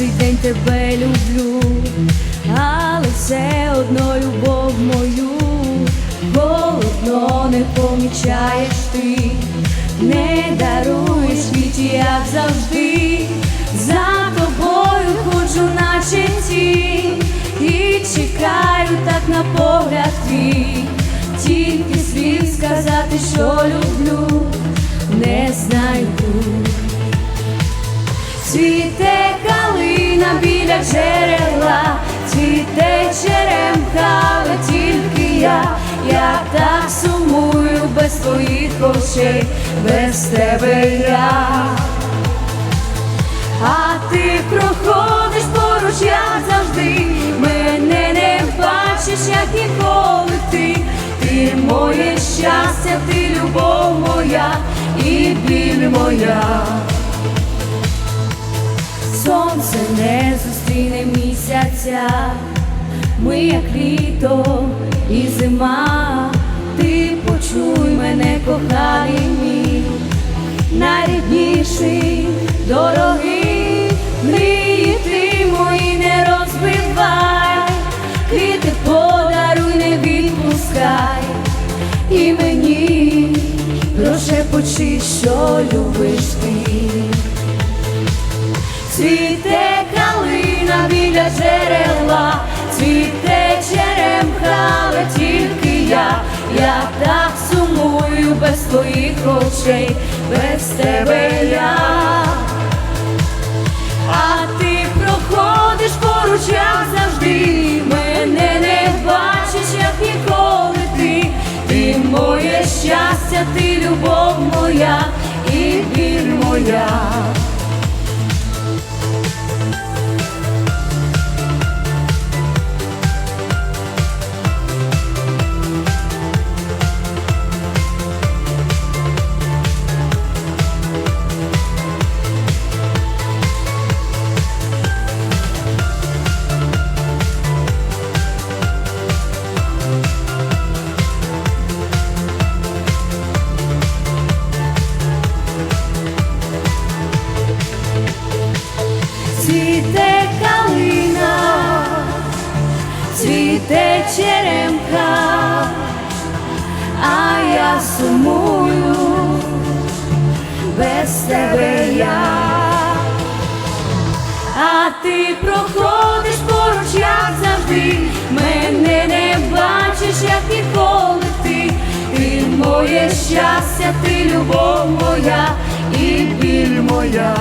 Перший день тебе люблю, але все одно любов мою, голодно не помічаєш ти, не даруєш світі, як завжди, за тобою ходжу, наче тінь, і чекаю так на погляд твій, тільки слів сказати, що люблю, не знайду. Цвіте калина біля джерела, цвіте черемка, але тільки я, я так сумую без твоїх очей, без тебе я. А ти проходиш поруч, як завжди, мене не бачиш, як ніколи ти, ти моє щастя, ти любов моя і біль моя. Місяця, ми як літо і зима, ти почуй мене, коханий мій, найрідніший, дорогий, мрії ти мої не розбивай, квіти подаруй, не відпускай, і мені прошепочи, що любиш ти. Цвіте калина біля джерела, цвіте черемха, але тільки я, я так сумую без твоїх очей, без тебе я. А ти проходиш поруч, як завжди, мене не бачиш, як ніколи ти, ти моє щастя, ти любов моя і біль моя. Сумую. Без тебе я, а ти проходиш поруч, як завжди, мене не бачиш, як ніколи ти, ти моє щастя, ти любов моя і біль моя.